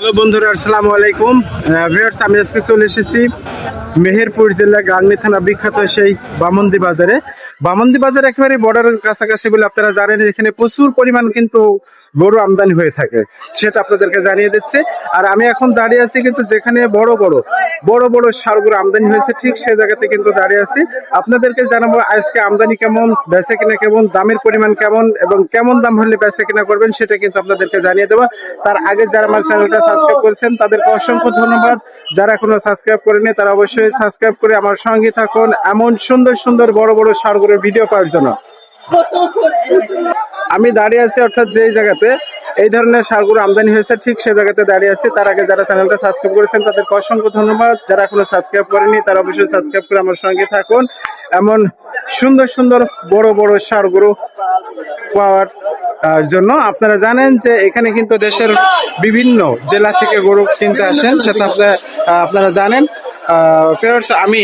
Hello বন্ধুরা, আসসালামু আলাইকুম। ভিউয়ার্স আমি আজকে চলে এসেছি মেহেরপুর জেলা গাংনি থানা বিখ্যাত সেই বামন্দি বাজারে। বামন্দি বাজার একেবারে বর্ডারের কাছাকাছি বলে আপনারা জানেন, এখানে প্রচুর পরিমাণ কিন্তু গরু আমদানি হয়ে থাকে। সেটা আপনাদেরকে জানিয়ে দিচ্ছে। আর আমি এখন দাঁড়িয়ে আছি কিন্তু যেখানে বড় বড় বড় বড় সারগুলো আমদানি হয়েছে, ঠিক সেই জায়গাতে কিন্তু দাঁড়িয়ে আছি। আপনাদেরকে জানাব আজকে আমদানি কেমন, বেচে কিনা কেমন, দামের পরিমাণ কেমন, এবং কেমন দাম হলে বেচে কিনা করবেন সেটা কিন্তু আপনাদেরকে জানিয়ে দেবো। তার আগে যারা আমার চ্যানেলটা সাবস্ক্রাইব করেছেন, তাদেরকে অসংখ্য ধন্যবাদ। যারা এখনও সাবস্ক্রাইব করেনি তারা অবশ্যই সাবস্ক্রাইব করে আমার সঙ্গে থাকুন এমন সুন্দর সুন্দর বড় বড় সারগুলোর ভিডিও পাওয়ার জন্য। আমি দাঁড়িয়ে আছি অর্থাৎ যেই জায়গাতে, এই ধরনের সারগুলো আমদানি হয়েছে, ঠিক সেই জায়গাতে দাঁড়িয়ে আছি। তার আগে যারা চ্যানেলটা সাবস্ক্রাইব করেছেন, তাদেরকে অসংখ্য ধন্যবাদ। যারা এখনও সাবস্ক্রাইব করেনি তারা অবশ্যই সাবস্ক্রাইব করে আমার সঙ্গে থাকুন। এমন সুন্দর সুন্দর, বড় বড় সারগুলো পাওয়ার জন্য আপনারা জানেন যে এখানে কিন্তু দেশের বিভিন্ন জেলা থেকে গরু কিনতে আসেন। সেটা আপনারা জানেন। আহ, আমি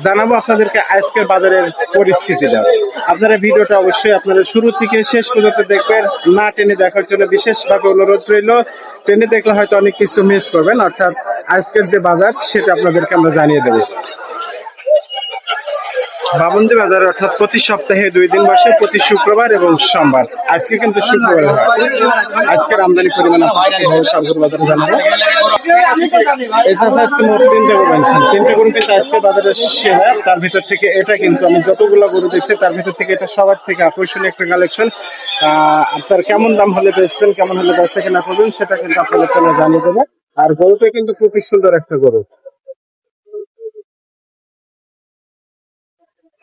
জানাব আপনাদেরকে আজকের বাজারের পরিস্থিতি পরিস্থিতিটা আপনারা ভিডিওটা অবশ্যই আপনারা শুরু থেকে শেষ পর্যন্ত দেখবেন। না টেনে দেখার জন্য বিশেষভাবে অনুরোধ রইল। টেনে দেখলে হয়তো অনেক কিছু মিস করবেন। অর্থাৎ আজকের যে বাজার সেটা আপনাদেরকে আমরা জানিয়ে দেবো। বাবন্দি বাজার অর্থাৎ প্রতি সপ্তাহে দুই দিন বসে, প্রতি শুক্রবার এবং সোমবার। আজকে কিন্তু শুক্রবার হয়। আজকের আমদানি পরিমাণ তিনটে গরু আনছেন তিনটে গরু তার ভিতর থেকে এটা কিন্তু আমি যতগুলো গরু দেখছি, তার ভিতর থেকে এটা সবার থেকে আকর্ষণীয় একটা কালেকশন আপনার কেমন দাম হলে বেচবেন, কেমন হলে বেচতে কেনা করবেন, সেটা কিন্তু আপনাদের জানিয়ে দেবো। আর গরুটা কিন্তু খুবই সুন্দর একটা গরু।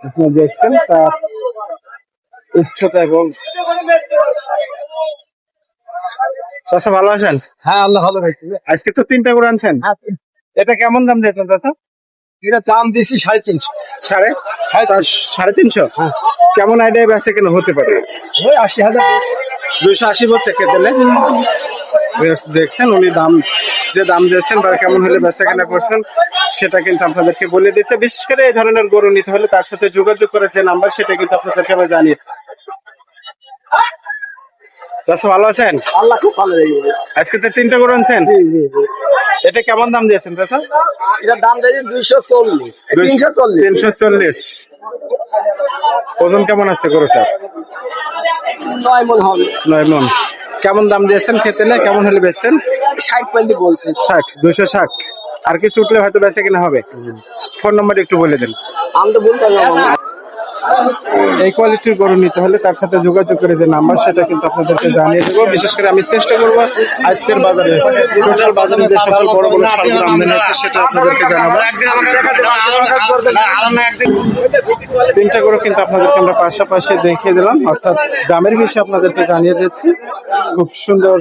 আপনি দেখছেন তার উচ্চতা এবং চাষা ভালো আছেন? হ্যাঁ আল্লাহ ভালো রাখছে আজকে তো তিনটা করে আনছেন। এটা কেমন দাম দিয়েছেন দাদা এটা দাম দিয়েছি সাড়ে তিনশো। সাড়ে? সাড়ে তিনশো। হ্যাঁ। কেমন আইডিয়া বেচে কেন হতে পারে? ওই আশি হাজার। দুইশো আশি বলছে কে দেখছেন উনি দাম যে দাম দিয়েছেন বা কেমন হলে বেচা কেনা করছেন সেটা কিন্তু আপনাদেরকে বলে দিচ্ছে। বিশেষ করে এই ধরনের গরু নিতে হলে তার সাথে যোগাযোগ করার যে নাম্বার সেটা কিন্তু আপনাদেরকে আমি জানিয়ে ভালো আছেন? আল্লাহ খুব ভালো আজকে তো তিনটা গরু আনছেন? এটা কেমন দাম দিয়েছেন এটার দাম দিয়েছি দুইশো চল্লিশ। তিনশো চল্লিশ। তিনশো চল্লিশ। ওজন কেমন আছে গরুটা নয় মন হবে। নয় মন। কেমন দাম দিয়েছেন খেতেলে কেমন হলে বেচছেন? ষাট পয়েন্ট ষাট দুইশো ষাট। আর কিছু উঠলে হয়তো বেচে কিনা হবে। ফোন নাম্বার একটু বলে দেন। আমি তো বলতে না। এই কোয়ালিটির গরু নিতে হলে তার সাথে যোগাযোগ করে যে নাম্বার সেটা কিন্তু আপনাদেরকে জানিয়ে দেবো বিশেষ করে আমি চেষ্টা করব আজকের বাজারে টোটাল বাজারে যে সকল বড় বড় সারগুলো আমদানি হচ্ছে সেটা আপনাদেরকে জানাব। তিনটা গরু কিন্তু আপনাদেরকে আমরা পাশাপাশি দেখিয়ে দিলাম অর্থাৎ দামের বিষয়ে আপনাদেরকে জানিয়ে দিচ্ছি। খুব সুন্দর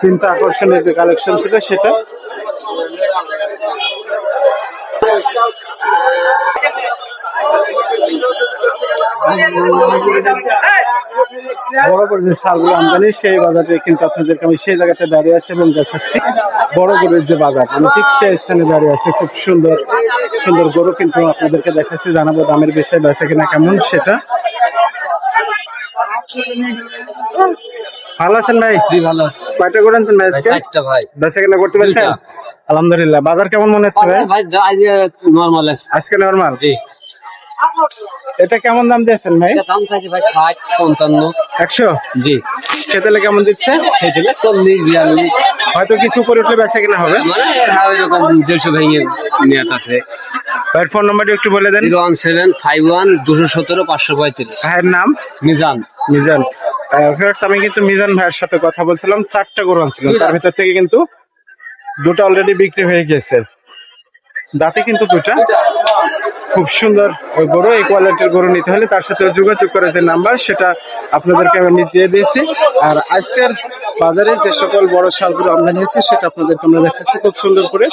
তিনটা আকর্ষণের যে কালেকশন ছিল সেটা। বড় বড় যে সারগুলো আমদানি সেই বাজারে কিন্তু আপনাদেরকে আমি সেই জায়গাতে দাঁড়িয়ে আছি এবং দেখাচ্ছি। বড় গরুর যে বাজার আমি ঠিক সেই স্থানে দাঁড়িয়ে আছি। খুব সুন্দর সুন্দর গরু কিন্তু আপনাদেরকে দেখাচ্ছি জানাব দামের বিষয়ে বেচে কিনা কেমন সেটা। ভালো আছেন ভাই? জি ভালো কয়টা করে আনছেন ভাই আজকে? ভাই বেচা কিনা করতে পারছেন? আলহামদুলিল্লাহ। বাজার কেমন মনে হচ্ছে ভাই? ভাই নর্মাল আছে। আজকে নর্মাল জি। এটা কেমন দাম দিয়েছেন ভাই? দাম চাইছে ভাই ষাট পঞ্চান্ন। একশো? জি। খেতেলে কেমন দিচ্ছে? থেকে চল্লিশ বিয়াল্লিশ। হয়তো কিছু করে উঠলে বেচা কিনা হবে। মানে হ্যাঁ দেড়শো ভেঙে নেট আছে। ভাইয়ের ফোন নাম্বারটা একটু বলে দেন। Zero one seven five one দুশো সতেরো পাঁচশো পঁয়ত্রিশ। ভাইয়ের নাম? মিজান। মিজান। ফ্রেন্ডস আমি কিন্তু মিজান ভাইয়ের সাথে কথা বলছিলাম। চারটা গরু আনছিলাম। তার ভিতর থেকে কিন্তু দুটো অলরেডি বিক্রি হয়ে গেছে। দাঁতে কিন্তু দুটা। খুব সুন্দর ওই গরু, এই কোয়ালিটির গরু নিতে হলে তার সাথে যোগাযোগ করে যে নাম্বার সেটা আপনাদেরকে আমি দিয়ে দিয়েছি। আর আজকের বাজারে যে সকল বড় সারগুলো আমদানি হয়েছে সেটা আপনাদেরকে আমরা দেখাচ্ছি খুব সুন্দর করে।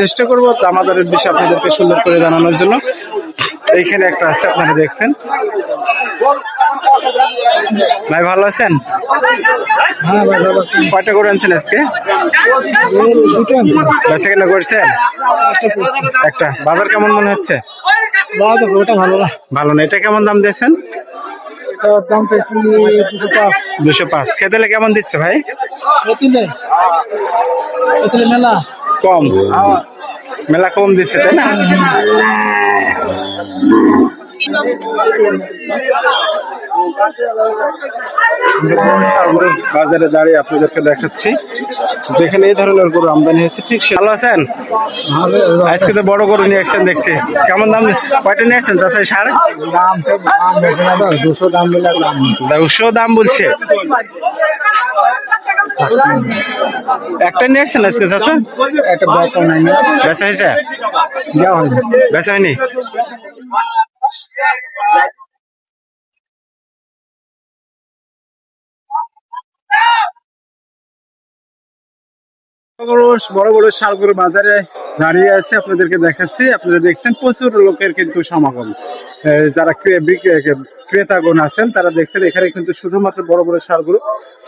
চেষ্টা করব দামাদারের বিষয়ে আপনাদেরকে সুন্দর করে জানানোর জন্য। এইখানে একটা আছে, আপনারা দেখছেন। ভাই ভালো আছেন? কয়টা করে আনছেন আজকে? বেচা কেনা করছেন একটা। বাজার কেমন মনে হচ্ছে? ওটা ভালো না। ভালো না এটা কেমন দাম দিয়েছেন? দুশো পাঁচ। দুশো পাঁচ কেমন দিচ্ছে ভাই? মেলা কম। মেলা কম দিচ্ছে, তাই না? বাজারে দাঁড়িয়ে আপনাদেরকে দেখাচ্ছি। যেখানে এই ধরনের গরু আমদানি হয়েছে ঠিক ভালো আছেন? আজকে তো বড় গরু নিয়ে আসছেন দেখছি। কেমন দাম কয়টা নিয়ে আসছেন চাষা সার? দুশো দাম দুশো দাম বলছে। একটা নিয়ে আসছেন আজকে চাষা? একটা বেচা হয়েছে? বেচা হয়নি? বড় বড় শালগরু বাজারে দাঁড়িয়ে আছে, আপনাদেরকে দেখাচ্ছি। আপনারা দেখছেন, প্রচুর লোকের কিন্তু সমাগম। যারা ক্রেতাগণ আছেন, তারা দেখছেন, এখানে কিন্তু শুধুমাত্র বড় বড় শালগরু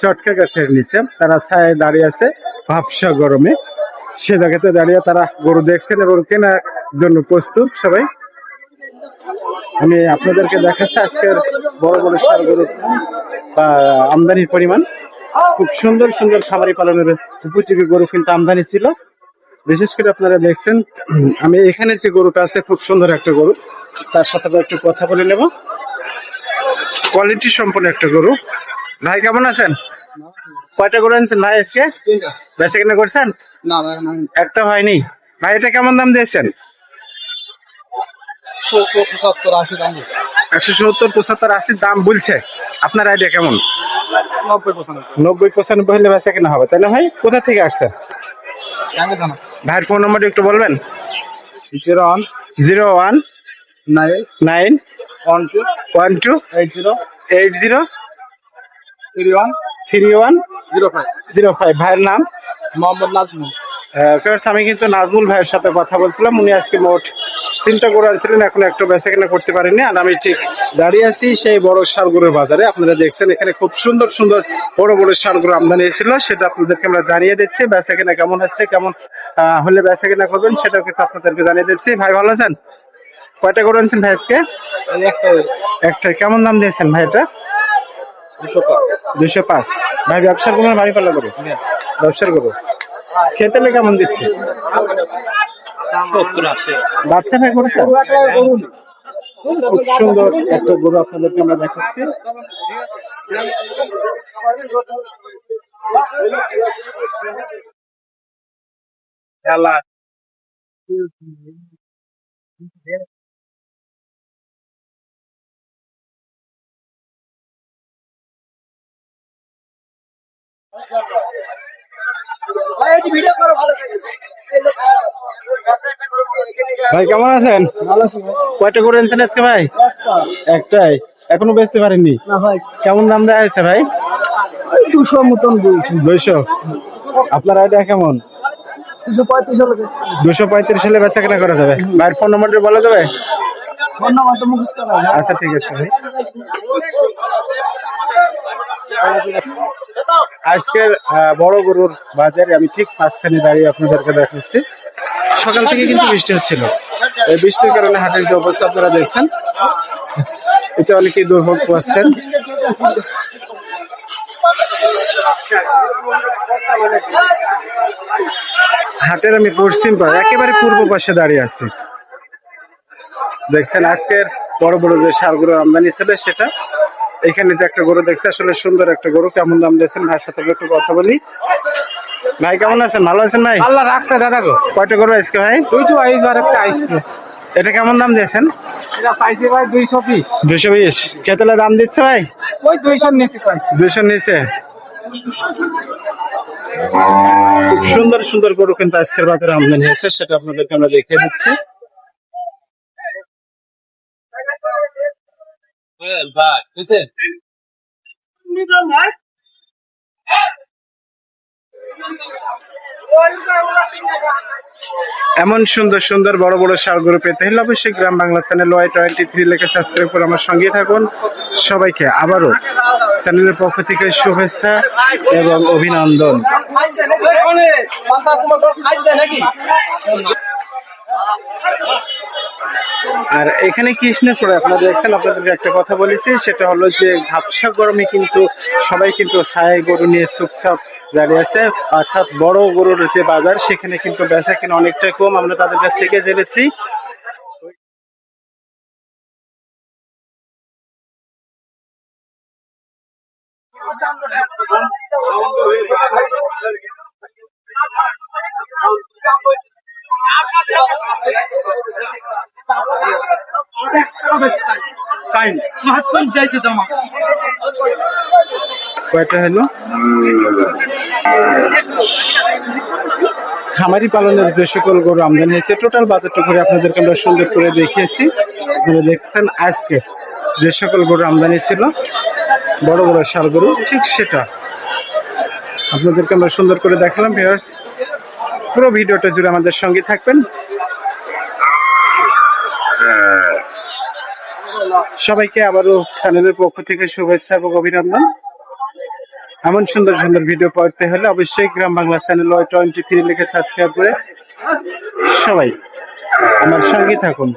চটকা গাছের নিচে। তারা ছায় দাঁড়িয়ে আছে, ভাবসা গরমে। সে জায়গাতে দাঁড়িয়ে তারা গরু দেখছেন এবং কেনার জন্য প্রস্তুত সবাই। আমি আপনাদেরকে দেখাচ্ছি আজকের বড় বড় সার গরু বা আমদানির পরিমাণ। খুব সুন্দর সুন্দর খামারি পালনের উপযোগী গরু কিন্তু আমদানি ছিল। বিশেষ করে আপনারা দেখছেন আমি এখানে যে গরুটা আছে খুব সুন্দর একটা গরু। তার সাথে একটু কথা বলে নেব। কোয়ালিটি সম্পন্ন একটা গরু। ভাই কেমন আছেন? কয়টা গরু আনছেন ভাই আজকে? বেচা কিনা করছেন? একটা হয়নি। ভাই এটা কেমন দাম দিয়েছেন? পঁচাত্তর আশি দাম একশো সত্তর পঁচাত্তর আশি দাম বলছে। আপনার আইডিয়া কেমন? নব্বই পঁচানব্বই। নব্বই পঁচানব্বই হলে বেচা কেনা হবে। তাই না ভাই কোথা থেকে আসছে? ভাইয়ের ফোন নম্বরটা একটু বলবেন? Zero one zero one nine nine one two one two eight zero eight zero three one three one zero five. Zero five. ভাইয়ের নাম? মোহাম্মদ নাজমুল। আহ, first আমি কিন্তু নাজমুল ভাইয়ের সাথে কথা বলছিলাম। উনি আজকে মোট তিনটা গরু আনছিলেন এখন একটু বেচা কেনা করতে পারেননি। আর আমি ঠিক দাঁড়িয়ে আছি সেই বড় সারগুলোর বাজারে। আপনারা দেখছেন এখানে খুব সুন্দর সুন্দর বড় বড় সারগুলো আমদানি এসেছিল সেটা আপনাদেরকে আমরা জানিয়ে দিচ্ছি। বেচা কেনা কেমন হচ্ছে কেমন হলে বেচা কেনা করবেন সেটাও কিন্তু আপনাদেরকে জানিয়ে দিচ্ছি। ভাই ভালো আছেন? কয়টা গরু আনছেন ভাই আজকে? একটা একটা কেমন দাম দিয়েছেন ভাই এটা? দুশো পাঁচ। দুশো পাঁচ। ভাই ব্যবসার কোনো বাড়ি পাল্লা করো? ব্যবসার করো খেতে লে কেমন দিচ্ছে? বাচ্চা গরুটা খুব সুন্দর একটা গরু আপনাদেরকে দেখাচ্ছি। খেলা। ভিডিও করো ভালো ভাই কেমন আছেন? ভালো আছি ভাই। কয়টা গরু এনেছেন আজকে ভাই? একটাই। এখনও বেচতে পারেননি? না ভাই। কেমন দাম দেওয়া হয়েছে ভাই? দুশো মতন দুইশো? আপনার আইডিয়া কেমন? দুশো পঁয়ত্রিশ হলো বেচা কেনা করা যাবে। ভাইয়ের ফোন নম্বরটা বলা যাবে? মুখস্থ আচ্ছা ঠিক আছে ভাই। আজকের বড় গরুর বাজারে আমি ঠিক মাঝখানে দাঁড়িয়ে আপনাদেরকে দেখাচ্ছি। সকাল থেকে কিন্তু বৃষ্টি হচ্ছিল। এই বৃষ্টির কারণে হাটের যে অবস্থা আপনারা দেখছেন এতে অনেকেই দুর্ভোগ পাচ্ছেন হাটের আমি পশ্চিম পাড় একেবারে পূর্ব পাশে দাঁড়িয়ে আছি। দেখছেন আজকের বড় বড় যে সারগুলো আমদানি ছিল সেটা এখানে যে একটা গরু দেখছে আসলে সুন্দর একটা গরু। কেমন দাম দিয়েছেন? ভাইয়ের সাথে একটু কথা বলি। ভাই কেমন আছেন? ভালো আছেন ভাই? আল্লাহ রাখতে দাদা গো। কয়টা গরু আজকে ভাই? তুই তো আইস বার একটা আইস এটা কেমন দাম দিয়েছেন? এটা পাইছে ভাই দুইশো পিস দুশো বিশ। কেতলা দাম দিচ্ছে ভাই? ওই দুইশো নিয়েছি কয় দুশো নিচে? খুব সুন্দর সুন্দর গরু কিন্তু আজকের বাজারে আমদানি হয়েছে সেটা আপনাদেরকে আমরা দেখিয়ে দিচ্ছি। এমন সুন্দর সুন্দর বড় বড় সারগুলো পেতে হলে অবশ্যই Gram Bangla channel Y twenty three লেখে সাবস্ক্রাইব করে আমার সঙ্গে থাকুন। সবাইকে আবারও চ্যানেলের পক্ষ থেকে শুভেচ্ছা এবং অভিনন্দন। আর এখানে কৃষ্ণেশ্বরে আপনারা দেখছেন, আপনাদেরকে একটা কথা বলেছি, সেটা হলো যে ঘাপসা গরমে কিন্তু সবাই কিন্তু ছায় গরু নিয়ে চুপচাপ দাঁড়িয়ে আছে। অর্থাৎ বড় গরুর যে বাজার, সেখানে কিন্তু বেচা কিনা অনেকটাই কম, আমরা তাদের কাছ থেকে জেনেছি। খামারি পালনের যে সকল গরু আমদানি হয়েছে টোটাল বাজারটা করে আপনাদেরকে আমরা সুন্দর করে দেখিয়েছি। আপনারা দেখছেন আজকে যে সকল গরু আমদানি ছিল, বড় বড় সার গরু, ঠিক সেটা। আপনাদেরকে আমরা সুন্দর করে দেখালাম ভিউয়ার্স পুরো ভিডিওটা জুড়ে আমাদের সঙ্গে থাকবেন। সবাইকে আবারও চ্যানেলের পক্ষ থেকে শুভেচ্ছা এবং অভিনন্দন। এমন সুন্দর সুন্দর ভিডিও পড়তে হলে অবশ্যই Gram Bangla channel Y twenty three লিখে সাবস্ক্রাইব করে সবাই আমার সঙ্গে থাকুন।